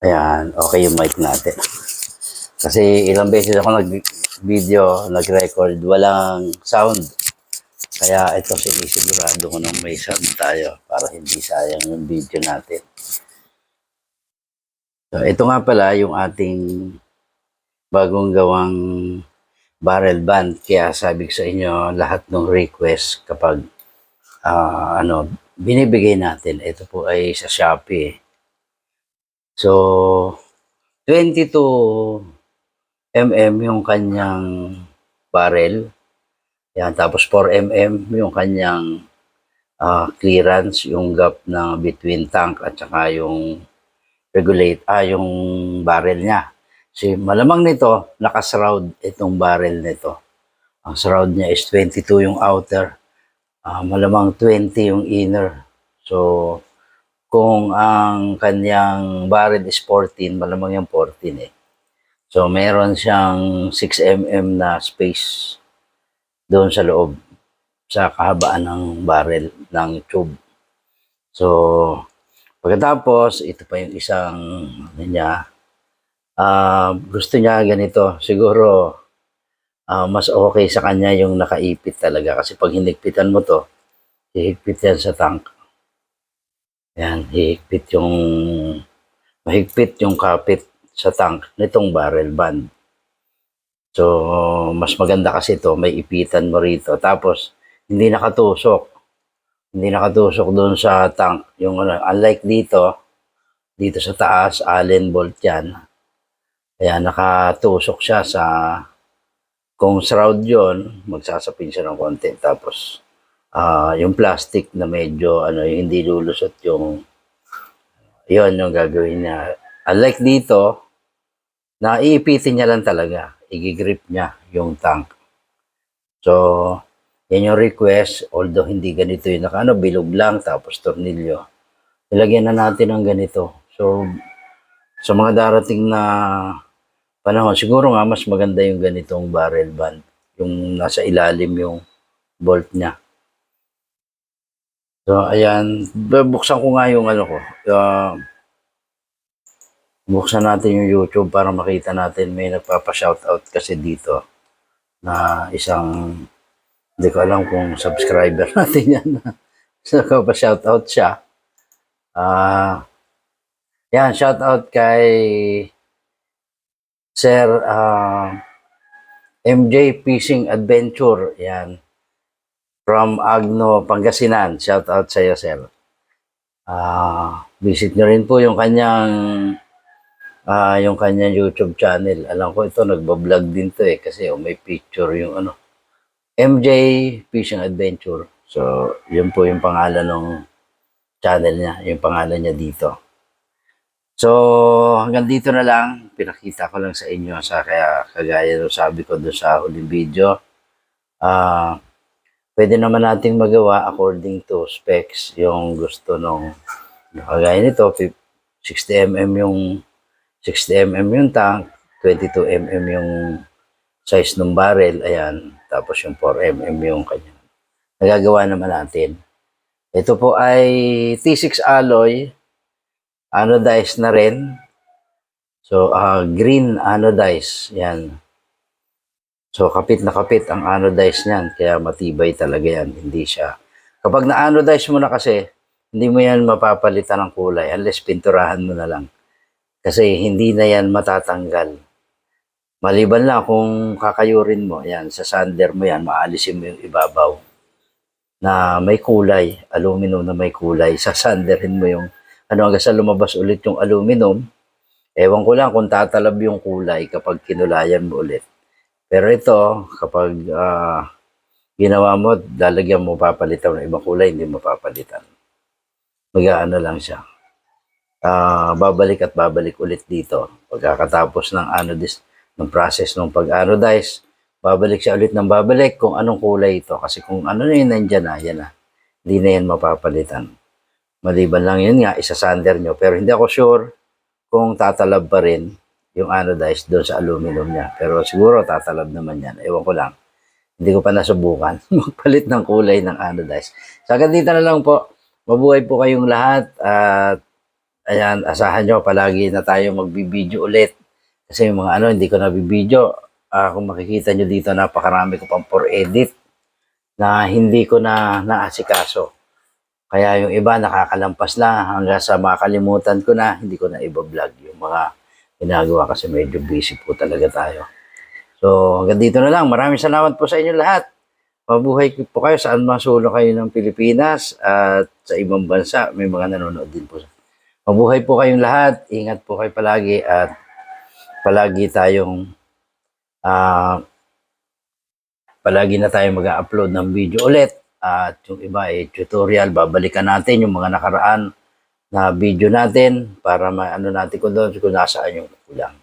Ayan, okay yung mic natin. Kasi ilang beses ako nag-video, nag-record, walang sound. Kaya ito sinisigurado ko nang may sound tayo para hindi sayang yung video natin. So, ito nga pala yung ating bagong gawang barrel band. Kaya sabi ko sa inyo, lahat ng request kapag ah, ano, binibigay natin, ito po ay sa Shopee. So, 22 mm yung kanyang barrel. Yan, tapos 4 mm yung kanyang ah, clearance, yung gap na between tank at saka yung regulate, ah, yung barrel niya. Si malamang nito, naka-shroud itong barrel nito. Ang shroud niya is 22 yung outer, ah, malamang 20 yung inner. So, kung ang kanyang barrel is 14, malamang yung 14 eh. So, meron siyang 6 mm na space doon sa loob sa kahabaan ng barrel ng tube. So, pagkatapos, ito pa yung isang ano niya, ah, gusto niya ganito. Siguro, ah, mas okay sa kanya yung nakaipit talaga. Kasi pag hinigpitan mo to, hihigpit yan sa tank. Yan, hihigpit yung, mahigpit yung kapit sa tank nitong barrel band. So, mas maganda kasi ito, may ipitan mo rito. Tapos, hindi nakatusok. Hindi nakatusok doon sa tank. Yung ano, unlike dito, dito sa taas, allen bolt yan. Kaya nakatusok siya sa, kung shroud yon magsasapin siya ng konti. Tapos, ah yung plastic na medyo, ano, yung hindi lulusot yung, yon yung gagawin niya. Unlike dito, na iipitin niya lang talaga. Igigrip niya yung tank. So, yan yung request. Although hindi ganito yung naka, ano, bilog lang, tapos tornilyo. Ilagyan na natin ng ganito. So, sa mga darating na panahon, siguro nga mas maganda yung ganitong barrel band. Yung nasa ilalim yung bolt niya. So, ayan. Buksan ko nga yung ano ko. Uh, buksan natin yung YouTube para makita natin. May nagpapa-shoutout kasi dito na isang hindi ko alam kung subscriber natin yan. Nagpapa-shoutout siya. Ah yan shoutout kay Sir ah, MJ Fishing Adventure. Yan from Agno Pangasinan shoutout sa iyo sir ah visit nyo rin po yung kanyang ah yung kanyang YouTube channel. Alam ko ito, nagbablog din to eh. Kasi oh, may picture yung ano. MJ Fishing Adventure. So, yun po yung pangalan ng channel niya. Yung pangalan niya dito. So, hanggang dito na lang. Pinakita ko lang sa inyo. Sa kaya kagaya ng sabi ko doon sa huling video. Ah, pwede naman nating magawa according to specs yung gusto nung kagaya nito 50 60 mm yung 60 mm yung tank, 22 mm yung size ng barrel, ayan. Tapos yung 4 mm yung kanya. Nagagawa naman natin. Ito po ay T6 alloy, anodized na rin. So, ah, green anodized, yan. So, kapit na kapit ang anodized niyan, kaya matibay talaga yan, hindi siya. Kapag na-anodize mo na kasi, hindi mo yan mapapalitan ng kulay unless pinturahan mo na lang. Kasi hindi na yan matatanggal. Maliban lang kung kakayurin mo, yan, sa sander mo yan, maalisin mo yung ibabaw na may kulay, aluminum na may kulay, sasanderin mo yung, ano, hanggang sa lumabas ulit yung aluminum, ewan ko lang kung tatalab yung kulay kapag kinulayan mo ulit. Pero ito, kapag ah, ginawa mo, lalagyan mo papalitan ng ibang kulay, hindi mo papalitan. Mag-ano lang siya ah, babalik at babalik ulit dito. Pagkakatapos ng anodis, ng process ng pag-anodize, babalik siya ulit ng babalik kung anong kulay ito. Kasi kung ano na yun nandyan na, yan na. Hindi na yan mapapalitan. Maliban lang yun nga, isasander nyo. Pero hindi ako sure kung tatalab pa rin yung anodize doon sa aluminum niya. Pero siguro tatalab naman yan. Ewan ko lang. Hindi ko pa nasubukan magpalit ng kulay ng anodize. So hanggang dito na lang po. Mabuhay po kayong lahat at ayan, asahan nyo, palagi na tayo magbibideo ulit. Kasi yung mga ano, hindi ko nabibideo. Ah, kung makikita nyo dito, napakarami ko pang for edit na hindi ko na naasikaso. Kaya yung iba nakakalampas na hanggang sa makalimutan ko na, hindi ko na iba-vlog yung mga ginagawa kasi medyo busy po talaga tayo. So, hanggang dito na lang. Maraming salamat po sa inyo lahat. Mabuhay po kayo saan man sulong kayo ng Pilipinas at sa ibang bansa. May mga nanonood din po. Mabuhay po kayong lahat. Ingat po kayo palagi at palagi tayong ah palagi na tayo mag-upload ng video ulit. At yung iba ay tutorial, babalikan natin yung mga nakaraan na video natin para maano natin kung doon kung nasaan yung kulang.